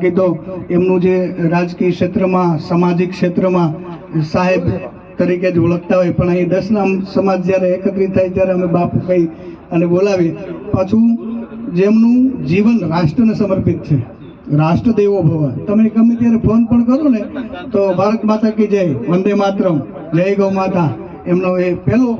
બાકી તો એમનું જે રાજકીય ક્ષેત્રમાં, સામાજિક ક્ષેત્રમાં સાહેબ તરીકે જ ઓળખતા હોય, પણ અહીં દસનામ સમાજ જ્યારે એકત્રિત થાય ત્યારે અમે બાપુ કહી અને બોલાવી પાછું જેમનું જીવન રાષ્ટ્રને સમર્પિત છે રાષ્ટ્ર દેવો ભવ. તમે ગમે ત્યારે ફોન પણ કરો ને, તો ભારત માતા કી જય, વંદે માતરમ, જય ગૌ માતા. એમનો એ પહેલો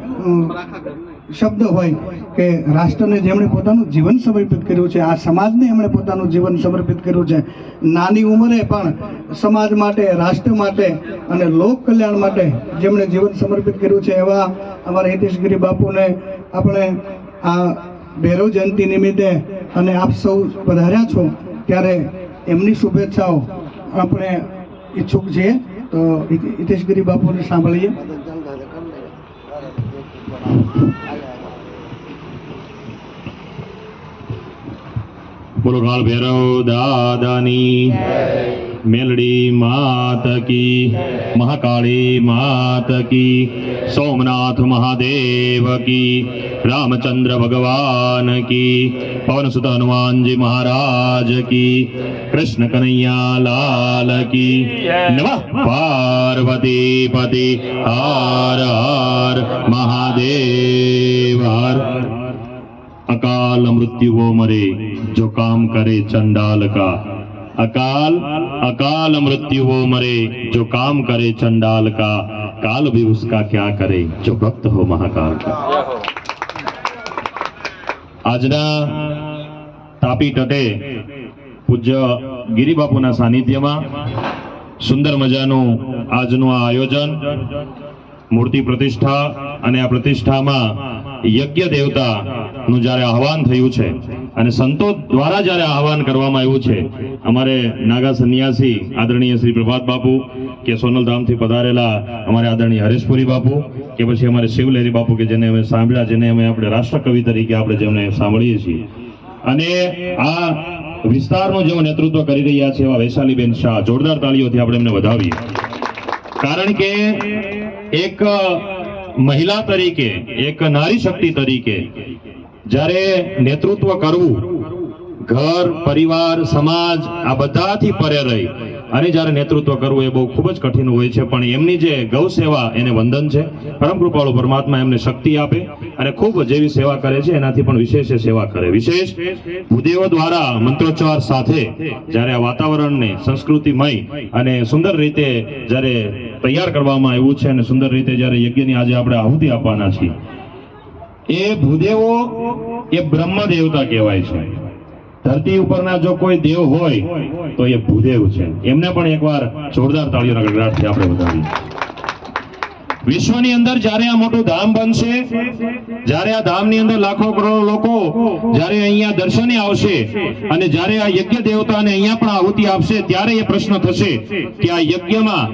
શબ્દ હોય કે રાષ્ટ્રને જેમણે પોતાનું જીવન સમર્પિત કર્યું છે, આ સમાજને એમણે પોતાનું જીવન સમર્પિત કર્યું છે. નાની ઉંમરે પણ સમાજ માટે, રાષ્ટ્ર માટે અને લોક કલ્યાણ માટે જેમણે જીવન સમર્પિત કર્યું છે, એવા અમારા હિતેશગીરી બાપુને આપણે આ ભૈરવ જયંતિ નિમિત્તે અને આપ સૌ પધાર્યા છો, ત્યારે એમની શુભેચ્છાઓ આપણે ઈચ્છુક છીએ. તો હિત- હિતેશગીરી બાપુને સાંભળીએ. બોલો કાળ ભૈરવ દાદાની મેલડી માત કી મહાકાળી માત કી સોમનાથ મહાદેવ કી રામચંદ્ર ભગવાન કી પવનસુત હનુમાનજી મહારાજ કી કૃષ્ણ કનૈયા લાલ કી નમઃ પાર્વતી પતિ હર હર મહાદેવ હર अकाल मृत्यु वो मरे जो काम करे चंडाल का अकाल अकाल मृत्यु वो मरे जो काम करे चंडाल का काल भी उसका क्या करे जो भक्त हो महाकाल का આજના તાપી તટે પૂજ્ય ગિરિબાપુના સાનિધ્યમાં સુંદર મજાનું આજનું આ આયોજન મૂર્તિ પ્રતિષ્ઠા અને આ પ્રતિષ્ઠામાં યજ્ઞ દેવતાનું જ્યારે આહવાન થયું છે અને સંતો દ્વારા જ્યારે આહવાન કરવામાં આવ્યું છે, અમારે નાગા સંન્યાસી આદરણીય શ્રી પ્રભાત બાપુ કે સોનલધામથી પધારેલા અમારે આદરણીય હરેશપુરી બાપુ કે પછી અમારે શિવલેરી બાપુ કે જેને અમે સાંભળ્યા, જેને અમે આપણે રાષ્ટ્રકવિ તરીકે આપણે જેમને સાંભળીએ છીએ. અને આ વિસ્તારનું જેઓ નેતૃત્વ કરી રહ્યા છે એવા વૈશાલીબેન શાહ, જોરદાર તાળીઓથી આપણે એમને વધાવીએ. કારણ કે એક મહિલા તરીકે, એક નારી શક્તિ તરીકે, જ્યારે નેતૃત્વ કરવું, ઘર, પરિવાર, સમાજ, આ બધાથી પરે રહી. અને જ્યારે નેતૃત્વ કરવું એ બહુ ખૂબ જ કઠિન હોય છે, પણ એમની જે ગૌ સેવા એને વંદન છે. પરમ કૃપાળુ પરમાત્મા એમને શક્તિ આપે અને ખૂબ જેવી સેવા કરે છે, એનાથી પણ વિશેષ સેવા કરે. વિશેષ, ભૂદેવો દ્વારા મંત્રોચ્ચાર સાથે જ્યારે આ વાતાવરણને સંસ્કૃતિમય અને સુંદર રીતે જ્યારે તૈયાર કરવામાં આવ્યું છે અને સુંદર રીતે જ્યારે યજ્ઞની આજે આપણે આહુતિ આપવાના છીએ. એ ભૂદેવો એ બ્રહ્મ દેવતા કહેવાય છે. ધરતી ઉપરના જો કોઈ દેવ હોય તો એ ભૂદેવ છે. એમને પણ એકવાર જોરદાર તાળીઓના ગગડાટથી આપણે વધાવીએ. વિશ્વની અંદર જ્યારે આ મોટું ધામ બનશે, જ્યારે આ ધામની અંદર લાખો કરોડો લોકો જ્યારે અહીંયા દર્શને આવશે અને જ્યારે આ યજ્ઞ દેવતાને અહીંયા પણ આહુતિ આપશે, ત્યારે એ પ્રશ્ન થશે કે આ યજ્ઞમાં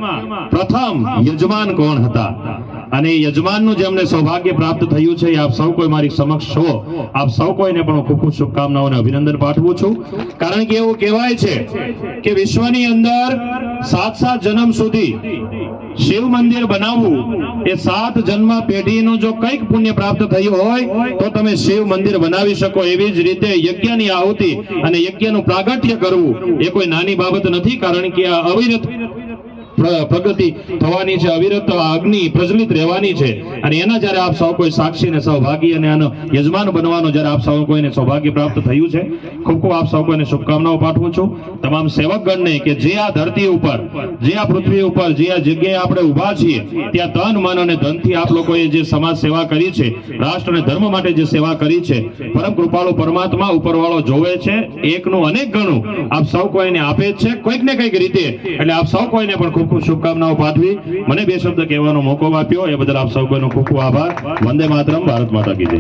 પ્રથમ યજમાન કોણ હતા? અને યજમાનનું જેમને સૌભાગ્ય પ્રાપ્ત થયું છે આપ સૌ કોઈ મારી સમક્ષ છો. આપ સૌ કોઈને પણ ખૂબ ખૂબ શુભકામનાઓ અને અભિનંદન પાઠવું છું. કારણ કે એવું કહેવાય છે કે વિશ્વની અંદર સાત સાત જન્મ સુધી શિવ મંદિર બનાવવું એ સાત જન્મ પેઢીનું જો કંઈક પુણ્ય પ્રાપ્ત થયું હોય, તો તમે શિવ મંદિર બનાવી શકો એવી જ રીતે યજ્ઞની આહુતિ અને યજ્ઞનું પ્રાગટ્ય કરવું એ કોઈ નાની બાબત નથી, કારણ કે આ અવિરત પ્રગતિ થવાની છે, અવિરત અગ્નિ પ્રજ્વલિત રહેવાની છે. અને એના જ્યારે આપ સૌ કોઈ સાક્ષી અને સૌભાગી અને આનો યજમાન બનવાનો જ્યારે આપ સૌ કોઈને સૌભાગ્ય પ્રાપ્ત થયું છે, ખૂબ ખૂબ આપ સૌ કોઈને શુભકામનાઓ પાઠવું છું. તમામ સેવકગણને કે જે આ ધરતી ઉપર, જે આ પૃથ્વી ઉપર, જે આ જગ્યાએ આપણે ઊભા છીએ, ત્યાં તન, મન અને ધનથી આપ લોકોએ જે સમાજ સેવા કરી છે, રાષ્ટ્ર અને ધર્મ માટે જે સેવા કરી છે, પરમ કૃપાળુ પરમાત્મા ઉપરવાળો જોવે છે, એકનું અનેક ગણું આપ સૌ કોઈને આપે છે કોઈક ને કંઈક રીતે. એટલે આપ સૌ કોઈને પણ ખૂબ ખૂબ શુભકામનાઓ પાઠવી. મને બે શબ્દ કહેવાનો મોકો આપ્યો. એ બદલ આપ સૌ કોઈનો ખૂબ ખૂબ આભાર. વંદે માતરમ, ભારત માતા કી